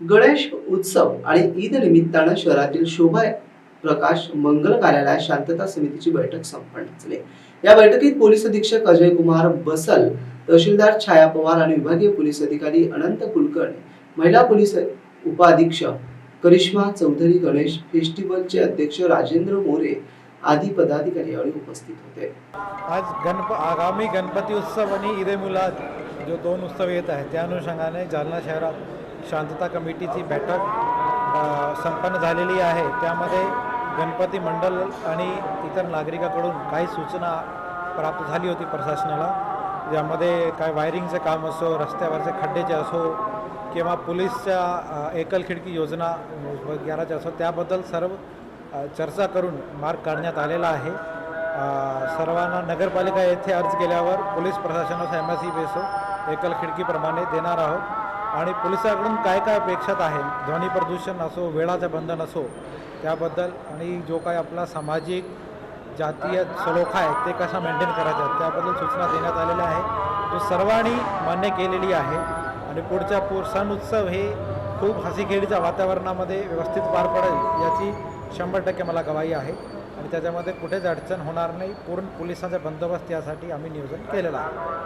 गणेश उत्सव आणि ईद निमित्तानं शहरातील शोभा प्रकाश मंगल कार्यालयात शांतता समितीची बैठक संपन्न झाली. या बैठकीत पोलीस अधीक्षक अजय कुमार बसल तहसीलदार छाया पवार आणि विभागीय पोलीस अधिकारी अनंत कुलकर्णी महिला पोलीस उपाधीक्षक करिश्मा चौधरी गणेश फेस्टिवलचे अध्यक्ष राजेंद्र मोरे आदी पदाधिकारी यावेळी उपस्थित होते. आज गणप आगामी गणपती उत्सव आणि ईद मुलाद जो दोन उत्सव येत आहेत त्या अनुषंगाने जालना शहरात शांतता कमिटीची बैठक संपन्न झालेली आहे. त्यामध्ये गणपती मंडल आणि इतर नागरिकाकडून काही सूचना प्राप्त झाली होती प्रशासनाला ज्यामध्ये काय वायरिंगचं काम असो रस्त्यावरचे खड्डेचे असो किंवा पोलीसच्या एकल खिडकी योजना वगैरेचे असो त्याबद्दल सर्व चर्चा करून मार्ग काढण्यात आलेला आहे. सर्वांना नगरपालिका येथे अर्ज केल्यावर पोलीस प्रशासनास एम एस सी बेसो एकल खिडकीप्रमाणे देणार आहोत. आणि पोलिसाकडून काय काय अपेक्षात आहे? ध्वनी प्रदूषण असो वेळाचं बंधन असो त्याबद्दल आणि जो काय आपला सामाजिक जातीय सलोखा आहे ते कसा मेंटेन करायचा त्याबद्दल सूचना देण्यात आलेल्या आहे. जो सर्वांनी मान्य केलेली आहे. आणि पुढच्या पूर सण उत्सव हे खूप हसीखेडीच्या वातावरणामध्ये व्यवस्थित पार पडेल याची शंभर टक्के मला गवाही आहे. आणि त्याच्यामध्ये कुठेच अडचण होणार नाही. पूर्ण पोलिसांचा बंदोबस्त यासाठी आम्ही नियोजन केलेलं आहे.